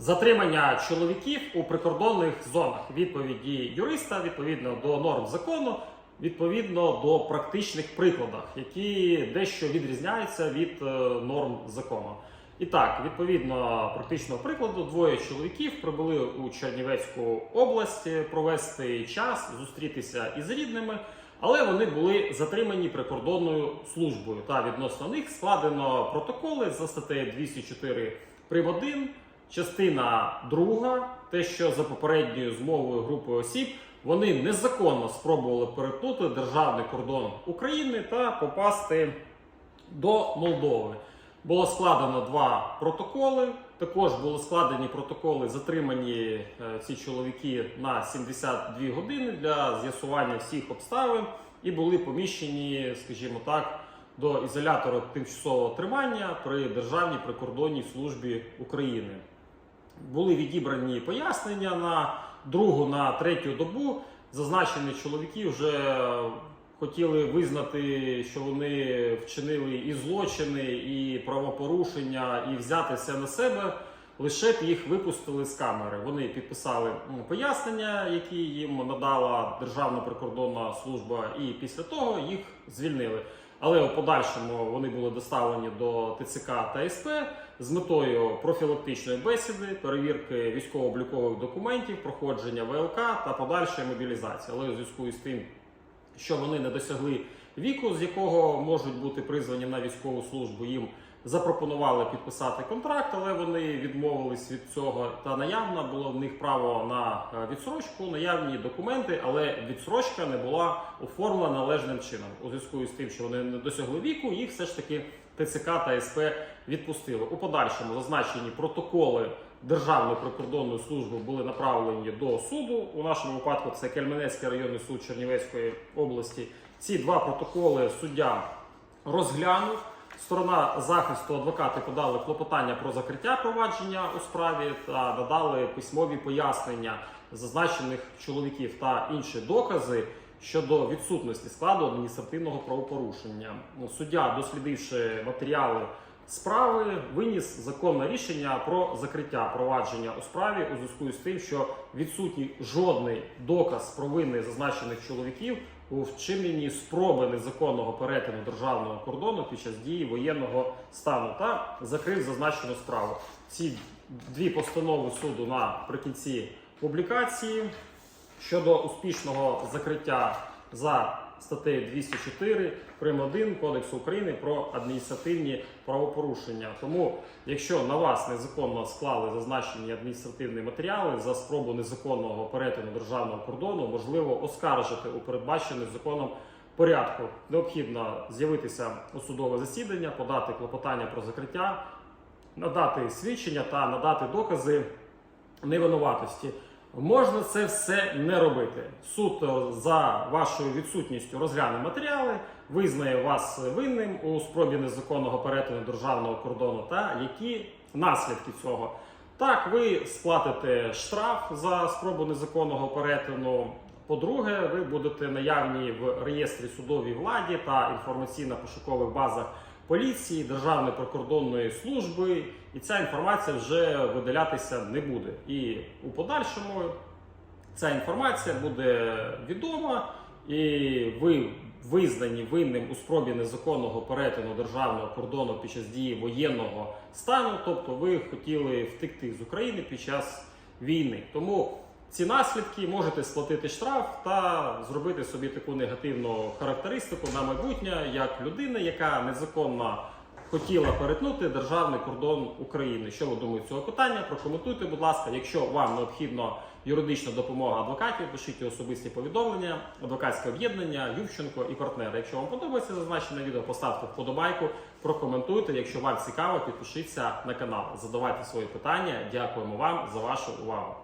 Затримання чоловіків у прикордонних зонах. Відповіді юриста відповідно до норм закону, відповідно до практичних прикладах, які дещо відрізняються від е, норм закону. І так, відповідно практичного прикладу, двоє чоловіків прибули у Чернівецьку область е, провести час, зустрітися із рідними, але вони були затримані прикордонною службою. Та відносно них складено протоколи за статтею 204 прим. 1, частина 2, те, що за попередньою змовою групи осіб вони незаконно спробували перетнути державний кордон України та попасти до Молдови. Було складено два протоколи. Також були складені протоколи, затримані е, ці чоловіки на 72 години для з'ясування всіх обставин і були поміщені, скажімо так, до ізолятора тимчасового тримання при Державній прикордонній службі України. Були відібрані пояснення на другу, на третю добу. Зазначені чоловіки вже хотіли визнати, що вони вчинили і злочини, і правопорушення, і взяти все на себе. Лише б їх випустили з камери. Вони підписали пояснення, які їм надала Державна прикордонна служба, і після того їх звільнили. Але у подальшому вони були доставлені до ТЦК та СП з метою профілактичної бесіди, перевірки військово-облікових документів, проходження ВЛК та подальшої мобілізації. Але у зв'язку із тим, що вони не досягли віку, з якого можуть бути призвані на військову службу, їм запропонували підписати контракт, але вони відмовились від цього. Та наявно було в них право на е, відсрочку, наявні документи, але відсрочка не була оформлена належним чином. У зв'язку з тим, що вони не досягли віку, їх все ж таки ТЦК та СП відпустили. У подальшому зазначені протоколи. Державної прикордонної служби були направлені до суду. У нашому випадку це Кельменецький районний суд Чернівецької області. Ці два протоколи суддя розглянув. Сторона захисту адвокати подали клопотання про закриття провадження у справі та надали письмові пояснення зазначених чоловіків та інші докази щодо відсутності складу адміністративного правопорушення. Суддя, дослідивши матеріали справи, виніс законне рішення про закриття провадження у справі у зв'язку з тим, що відсутній жодний доказ провини зазначених чоловіків у вчиненні спроби незаконного перетину державного кордону під час дії воєнного стану та закрив зазначену справу. Ці дві постанови суду наприкінці публікації щодо успішного закриття за статтею 204 прим. 1 Кодексу України про адміністративні правопорушення. Тому, якщо на вас незаконно склали зазначені адміністративні матеріали за спробу незаконного перетину державного кордону, можливо оскаржити у передбачений законом порядку. Необхідно з'явитися у судове засідання, подати клопотання про закриття, надати свідчення та надати докази невинуватості. Можна це все не робити. Суд е, за вашою відсутністю розгляне матеріали, визнає вас винним у спробі незаконного перетину державного кордону та які наслідки цього. Так, ви сплатите штраф за спробу незаконного перетину. По-друге, ви будете наявні в реєстрі судовій владі та інформаційно-пошукових базах поліції, Державної прикордонної служби, і ця інформація вже видалятися не буде. І у подальшому ця інформація буде відома, і ви визнані винним у спробі незаконного перетину державного кордону під час дії воєнного стану, тобто ви хотіли втекти з України під час війни. Тому ці наслідки можете сплатити штраф та зробити собі таку негативну характеристику на майбутнє як людина, яка незаконно хотіла перетнути державний кордон України. Що ви думаєте цього питання? Прокоментуйте, будь ласка. Якщо вам необхідна юридична допомога адвокатів, пишіть особисті повідомлення, адвокатське об'єднання, Ювченко і партнери. Якщо вам подобається зазначене відео, поставте вподобайку, прокоментуйте. Якщо вам цікаво, підпишіться на канал, задавайте свої питання. Дякуємо вам за вашу увагу.